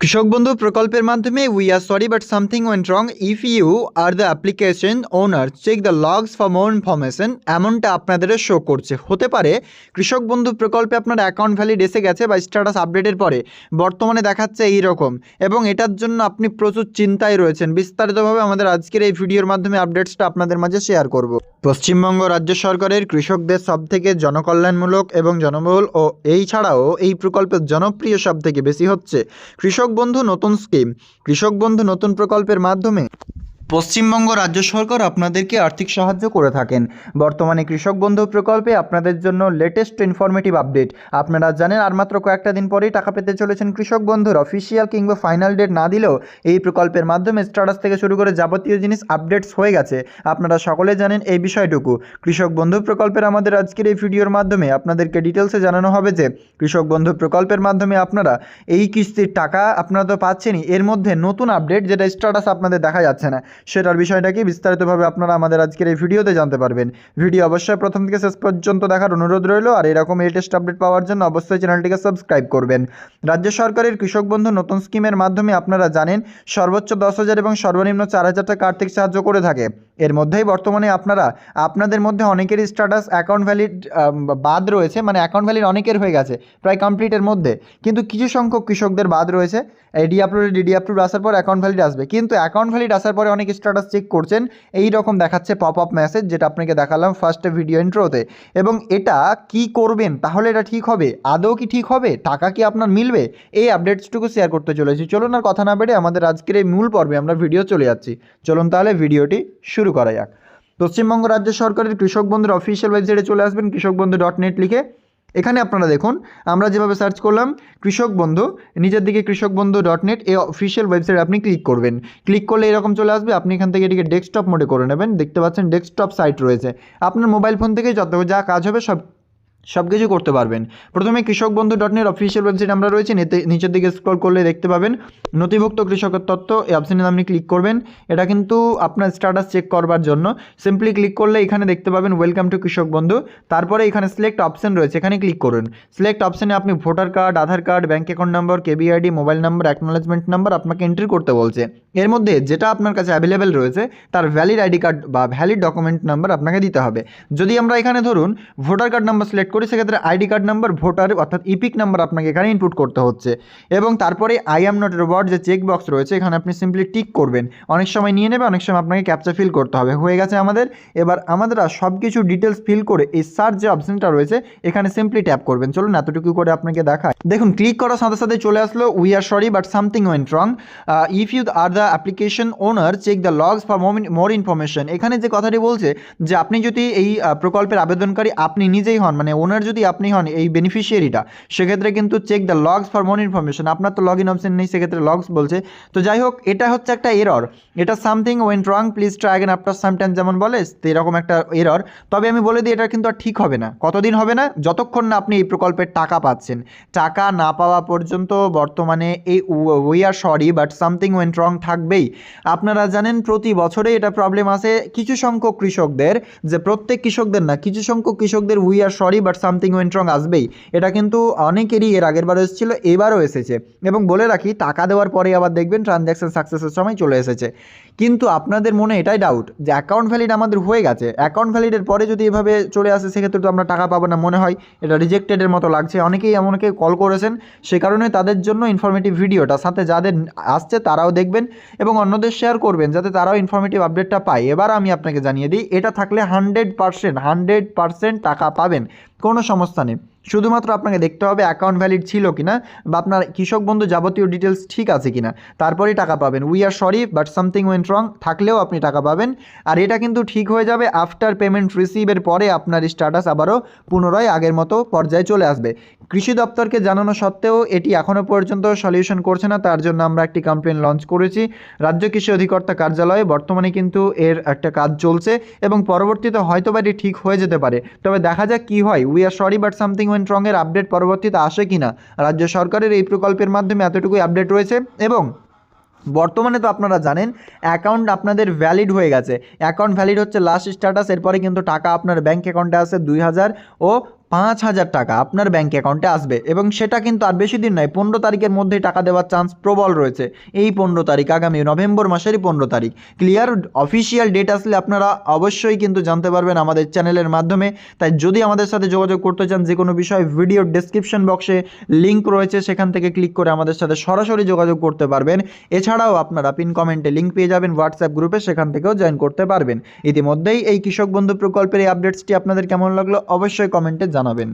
কৃষক বন্ধু প্রকল্পের মাধ্যমে we are sorry but something went wrong if you are the application owner check the logs for more information এমনটা আপনাদের show করছে। হতে পারে কৃষক বন্ধু প্রকল্পে আপনার অ্যাকাউন্ট ভ্যালিড এসে গেছে বা স্ট্যাটাস আপডেটের পরে। বর্তমানে দেখাচ্ছে এই রকম এবং এটার জন্য আপনি প্রচুর চিন্তায় রয়েছেন। বিস্তারিতভাবে আমাদের আজকের এই ভিডিওর মাধ্যমে আপডেটসটা আপনাদের মাঝে শেয়ার করব। পশ্চিমবঙ্গ রাজ্য সরকারের কৃষকদের সবথেকে জনকল্যাণমূলক এবং জনবহুল ও এই ছাড়াও এই প্রকল্পের জনপ্রিয় সবথেকে বেশি হচ্ছে কৃষক বন্ধু নতুন স্কিম। কৃষক বন্ধু নতুন প্রকল্পের মাধ্যমে পশ্চিমবঙ্গ রাজ্য সরকার আপনাদেরকে আর্থিক সাহায্য করে থাকেন। বর্তমানে কৃষক বন্ধু প্রকল্পে আপনাদের জন্য লেটেস্ট ইনফরমেটিভ আপডেট আপনারা জানেন, আর মাত্র কয়েকটা দিন পরেই টাকা পেতে চলেছেন কৃষক বন্ধুর। অফিসিয়াল কিংবা ফাইনাল ডেট না দিলেও এই প্রকল্পের মাধ্যমে স্ট্যাটাস থেকে শুরু করে যাবতীয় জিনিস আপডেটস হয়ে গেছে। আপনারা সকলে জানেন এই বিষয়টুকু। কৃষক বন্ধু প্রকল্পের আমাদের আজকের এই ভিডিওর মাধ্যমে আপনাদেরকে ডিটেলসে জানানো হবে যে, কৃষক বন্ধু প্রকল্পের মাধ্যমে আপনারা এই কিস্তির টাকা আপনারা তো পাচ্ছেনই। এর মধ্যে নতুন আপডেট যেটা স্ট্যাটাস আপনাদের দেখা যাচ্ছে না। সেটার বিষয়টা কি বিস্তারিতভাবে আপনারা আমাদের আজকের এই ভিডিওতে জানতে পারবেন। ভিডিও অবশ্যই প্রথম থেকে শেষ পর্যন্ত দেখার অনুরোধ রইল, আর এরকম লেটেস্ট আপডেট পাওয়ার জন্য অবশ্যই চ্যানেলটিকে সাবস্ক্রাইব করবেন। রাজ্য সরকারের কৃষক বন্ধু নতুন স্কিমের মাধ্যমে আপনারা জানেন, সর্বোচ্চ দশ হাজার এবং সর্বনিম্ন চার হাজার টাকা আর্থিক সাহায্য করে থাকে। এর মধ্যেই বর্তমানে আপনারা, আপনাদের মধ্যে অনেকেরই স্ট্যাটাস অ্যাকাউন্ট ভ্যালিড বাদ রয়েছে মানে অ্যাকাউন্ট ভ্যালিড অনেকের হয়ে গেছে, প্রায় কমপ্লিটের মধ্যে। কিন্তু কিছু সংখ্যক কৃষকদের বাদ রয়েছে এডি আপলোড ডিডি আপলোড আসার পর অ্যাকাউন্ট ভ্যালিড আসবে। কিন্তু অ্যাকাউন্ট ভ্যালিড আসার পরে অনেক স্ট্যাটাস চেক করছেন, এই রকম দেখাচ্ছে পপ আপ মেসেজ যেটা আপনাকে দেখালাম ফার্স্ট ভিডিও ইন্ট্রোতে এবং এটা কি করবেন, তাহলে এটা ঠিক হবে? আদৌ কি ঠিক হবে? টাকা কি আপনার মিলবে? এই আপডেটসটুকু শেয়ার করতে চলেছি। চলুন আর কথা না বেড়ে আমাদের আজকের এই মূল পর্বে আমরা ভিডিও চলে যাচ্ছি। চলুন তাহলে ভিডিওটি শুরু করা যাক। পশ্চিমবঙ্গ রাজ্য সরকারের কৃষক বন্ধুর অফিসিয়াল ওয়েবসাইটে চলে আসবেন কৃষক বন্ধু ডট নেট লিখে। এখানে আপনারা দেখুন, আমরা যেভাবে সার্চ করলাম, কৃষক বন্ধু নিজের দিকে কৃষক বন্ধু ডট নেট এই অফিসিয়াল ওয়েবসাইট আপনি ক্লিক করবেন। ক্লিক করলে এরকম চলে আসবে, আপনি এখান থেকে এটিকে ডেস্কটপ মোডে করে নেবেন। দেখতে পাচ্ছেন ডেস্কটপ সাইট রয়েছে। আপনার মোবাইল ফোন থেকে যত যা কাজ হবে সব সব কিছু করতে পারবেন। প্রথমে কৃষক Bandhu dot net official website আমরা রয়েছে, নিতে, নিচের দিকে স্ক্রল করলে দেখতে পাবেন। নথিভুক্ত কৃষকের তথ্য এই অপশানে আপনি ক্লিক করবেন। এটা কিন্তু আপনার স্ট্যাটাস চেক করবার জন্য। সিম্পলি ক্লিক করলে এখানে দেখতে পাবেন ওয়েলকাম টু কৃষক বন্ধু তারপরে এখানে সিলেক্ট অপশান রয়েছে, এখানে ক্লিক করুন। সিলেক্ট অপশানে আপনি voter card Aadhaar card bank account number KBID mobile number acknowledgement number আপনাকে এন্ট্রি করতে বলছে। এর মধ্যে যেটা আপনার কাছে অ্যাভেলেবেল রয়েছে, তার ভ্যালিড আইডি কার্ড বা ভ্যালিড ডকুমেন্ট নাম্বার আপনাকে দিতে হবে। যদি আমরা এখানে ধরুন ভোটার কার্ড নাম্বার সিলেক্ট করি, সেক্ষেত্রে আইডি কার্ড নাম্বার, ভোটার, অর্থাৎ ইপিক নাম্বার আপনাকে এখানে ইনপুট করতে হচ্ছে। এবং তারপরে আই এম নট রোবট যে চেক বক্স রয়েছে, এখানে আপনি সিম্পলি টিক করবেন। অনেক সময় নিয়ে নেবে, অনেক সময় আপনাকে ক্যাপচা ফিল করতে হবে। হয়ে গেছে আমাদের। এবার আমাদের সব কিছু ডিটেলস ফিল করে এই সার্চ যে অপশনটা রয়েছে, এখানে সিম্পলি ট্যাপ করবেন। চলুন এতটুকু করে আপনাকে দেখায় দেখুন ক্লিক করার সাথে সাথে চলে আসলো we are sorry but something went wrong if you are the application owner check the logs for more information এখানে যে কথাটি বলছে, যে আপনি যদি এই প্রকল্পের আবেদনকারী, আপনি নিজেই হন মানে ওনার যদি আপনি হন এই বেনিফিশিয়ারিটা সেক্ষেত্রে কিন্তু check the logs for more information আপনার তো লগ ইন অপশন নেই, সেক্ষেত্রে লগস বলছে। তো যাই হোক, এটা হচ্ছে একটা এরর এটা something went wrong please try again after some time যেমন বলে এরকম একটা এরর তবে আমি বলে দিই, এটা কিন্তু আর ঠিক হবে না। কতদিন হবে না? যতক্ষণ না আপনি এই প্রকল্পের টাকা পাচ্ছেন। টাকা না পাওয়া পর্যন্ত বর্তমানে এই we are sorry but something went wrong থাকবেই। আপনারা জানেন, প্রতি বছরে এটা প্রবলেম আসে। কিছু সংখ্যক কৃষকদের, যে প্রত্যেক কৃষকদের না, কিছু সংখ্যক কৃষকদের we are sorry but something went wrong আসবেই। এটা কিন্তু অনেকেরই এর আগের বারও এসেছিল, এবারও এসেছে। এবং বলে রাখি, টাকা দেওয়ার পরে আবার দেখবেন ট্রানজ্যাকশন সাকসেসের সময় চলে এসেছে। কিন্তু আপনাদের মনে এটাই ডাউট যে অ্যাকাউন্ট ভ্যালিড আমাদের হয়ে গেছে। অ্যাকাউন্ট ভ্যালিডের পরে যদি এভাবে চলে আসে, সেক্ষেত্রে তো আমরা টাকা পাবো না মনে হয়। এটা রিজেক্টেডের মতো লাগছে। অনেকেই এমনকে কল করেছেন, সে কারণে তাদের জন্য ইনফরমেটিভ ভিডিওটা, সাথে যাদের আসছে তারাও দেখবেন এবং অন্যদের শেয়ার করবেন, যাতে তারাও ইনফরমেটিভ আপডেটটা পায়। এবার আমি আপনাকে জানিয়ে দিই, এটা থাকলে হান্ড্রেড পার্সেন্ট হান্ড্রেড পার্সেন্ট টাকা পাবেন। কোনো সমস্যা নেই। শুধুমাত্র আপনাকে দেখতে হবে অ্যাকাউন্ট ভ্যালিড ছিল কি না বা আপনার কৃষক বন্ধু যাবতীয় ডিটেলস ঠিক আছে কি না তারপরেই টাকা পাবেন। We are sorry but something went wrong থাকলেও আপনি টাকা পাবেন। আর এটা কিন্তু ঠিক হয়ে যাবে আফটার পেমেন্ট রিসিভের পরে আপনার স্ট্যাটাস আবারও পুনরায় আগের মতো পর্যায়ে চলে আসবে। কৃষি দপ্তরকে জানানো সত্ত্বেও এটি এখনও পর্যন্ত সলিউশন করছে না, তার জন্য আমরা একটি কমপ্লেন লঞ্চ করেছি। রাজ্য কৃষি অধিকর্তা কার্যালয়ে বর্তমানে কিন্তু এর একটা কাজ চলছে এবং পরবর্তীতে হয়তো বা এটি ঠিক হয়ে যেতে পারে। তবে দেখা যাক কী হয়। We are sorry but something went রঙের আপডেট পরবর্তীতে আসে কি না? রাজ্য সরকারের এই প্রকল্পের মাধ্যমে এতটুকুই আপডেট রয়েছে এবং বর্তমানে তো আপনারা জানেন অ্যাকাউন্ট আপনাদের ভ্যালিড হয়ে গেছে। অ্যাকাউন্ট ভ্যালিড হচ্ছে লাস্ট স্ট্যাটাস এরপরে কিন্তু টাকা আপনার ব্যাঙ্ক অ্যাকাউন্টে আসে দুই হাজার ও পাঁচ হাজার টাকা আপনার ব্যাঙ্ক অ্যাকাউন্টে আসবে এবং সেটা কিন্তু আর বেশি দিন নয়, পনেরো তারিখের মধ্যেই টাকা দেওয়ার চান্স প্রবল রয়েছে। এই পনেরো তারিখ আগামী নভেম্বর মাসেরই পনেরো তারিখ। ক্লিয়ার অফিসিয়াল ডেট আসলে আপনারা অবশ্যই কিন্তু জানতে পারবেন আমাদের চ্যানেলের মাধ্যমে। তাই যদি আমাদের সাথে যোগাযোগ করতে চান, যে কোনো বিষয়ে ভিডিও ডেসক্রিপশন বক্সে লিঙ্ক রয়েছে, সেখান থেকে ক্লিক করে আমাদের সাথে সরাসরি যোগাযোগ করতে পারবেন। এছাড়াও আপনারা পিন কমেন্টে লিঙ্ক পেয়ে যাবেন হোয়াটসঅ্যাপ গ্রুপে সেখান থেকেও জয়েন করতে পারবেন। ইতিমধ্যেই এই কৃষক বন্ধু প্রকল্পের এই আপডেটসটি আপনাদের কেমন লাগল অবশ্যই কমেন্টে জানাবেন